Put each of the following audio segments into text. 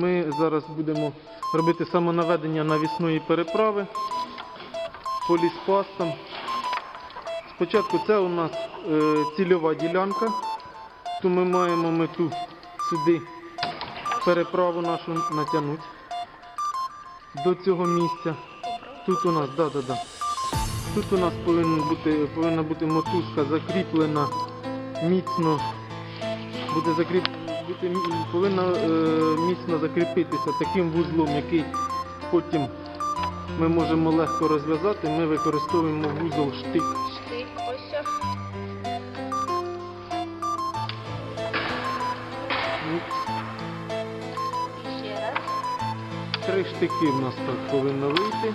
ми зараз будемо робити самонаведення навісної переправи поліспастом. Спочатку це у нас е, цільова ділянка, то ми маємо мету сюди переправу нашу натягнути до цього місця. Тут у нас, да, да, да. Тут у нас повинна бути, повинна бути мотузка закріплена міцно. Буде закріп... бути, повинна е, міцно закріпитися таким вузлом, який потім ми можемо легко розв'язати. Ми використовуємо вузол штик. Штик, ось. Ще раз. Три штики в нас так повинно вийти.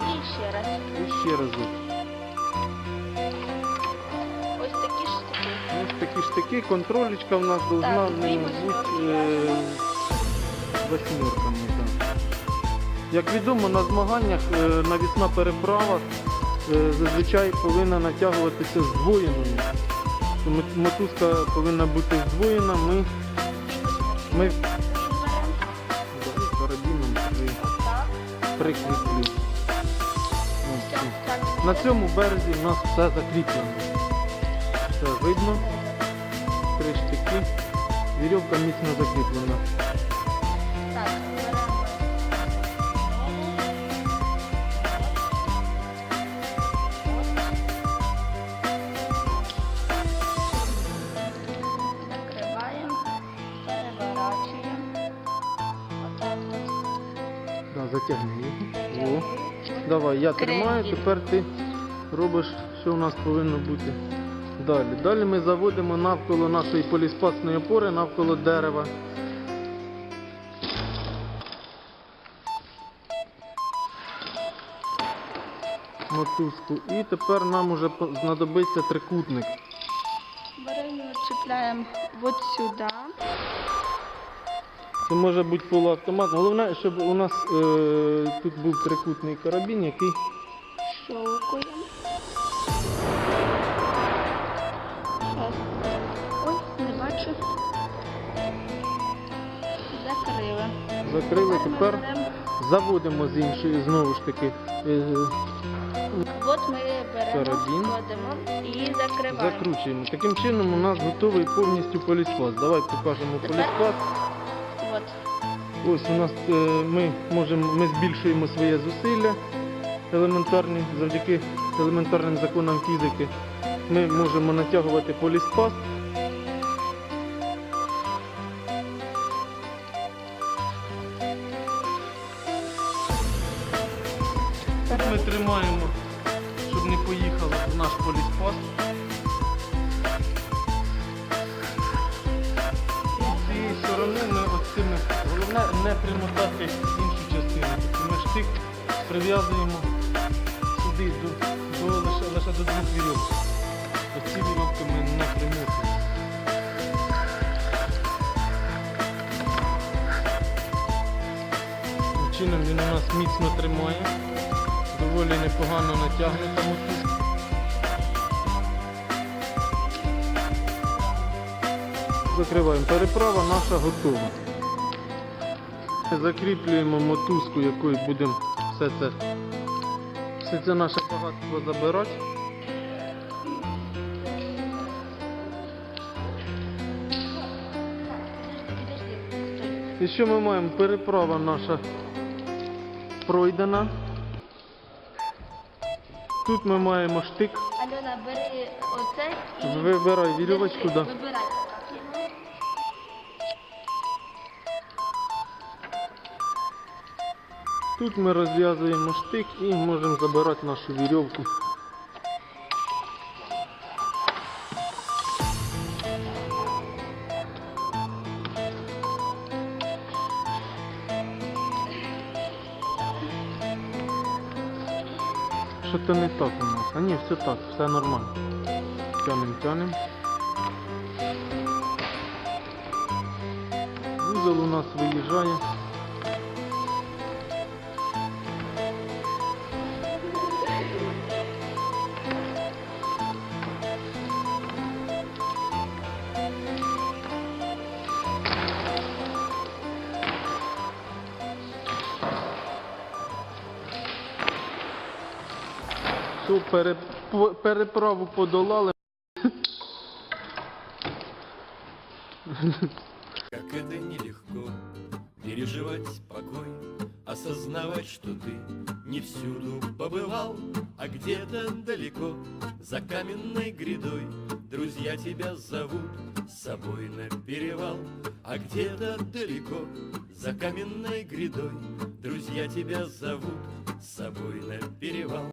І ще раз. І ще разок. Такі штики, контролечка в нас должна не бути е, восьмерками. Так. Як відомо, на змаганнях е, навісна переправа е, зазвичай повинна натягуватися здвоєною. Мотузка повинна бути здвоєна, ми, ми карабіном при, Отак. прикріплю. Ось Все, тут. так. На цьому березі в нас все закріплено. Все видно. Три штики. Вірьовка міцно закріплена. Так. Закриваємо, переворачуємо. Отак. Да, затягни його. О. Давай, я тримаю, тепер ти робиш, що у нас повинно бути. Далі. Далі ми заводимо навколо нашої поліспасної опори, навколо дерева. Мотузку. І тепер нам уже знадобиться трикутник. Беремо, чіпляємо от сюди. Це може бути полуавтомат. Головне, щоб у нас е, тут був трикутний карабін, який Щелкуємо. Не. Закрили. закрили. Тепер заводимо з іншої знову ж таки. е, От ми беремо, Карабін. складемо і закриваємо. Закручуємо. Таким чином у нас готовий повністю поліспас. Давай покажемо поліспас. От. Ось у нас е, ми можемо, ми збільшуємо своє зусилля елементарні, завдяки елементарним законам фізики. Ми можемо натягувати поліспас. Ми тримаємо, щоб не поїхав наш поліспас. З цієї сторони ми ось цими, головне не примотати іншу частину. Тобто ми штик прив'язуємо сюди до, до, лише, лише до двох вірьовок. Ось ці вірьовки ми не примотуємо. Чином він у нас міцно тримає, доволі непогано натягнута мотузка. Закриваємо. Переправа наша готова. Закріплюємо мотузку, якою будемо все це, все це наше багатство забирати. І що ми маємо? Переправа наша пройдена. Тут ми маємо штик. Альона, бери оце і... Вибирай вірьовочку, да. Вибирай. Тут ми розв'язуємо штик і можемо забирати нашу вірьовку. Що то не так у нас? А ні, все так, все нормально. Тянем, тянем. Вузол у нас виїжджає. По- переправу подолали. Как это нелегко переживать покой, Осознавать, что ты не всюду побывал, А где-то далеко, за каменной грядой, Друзья тебя зовут с собой на перевал, А где-то далеко, за каменной грядой, Друзья тебя зовут с собой на перевал.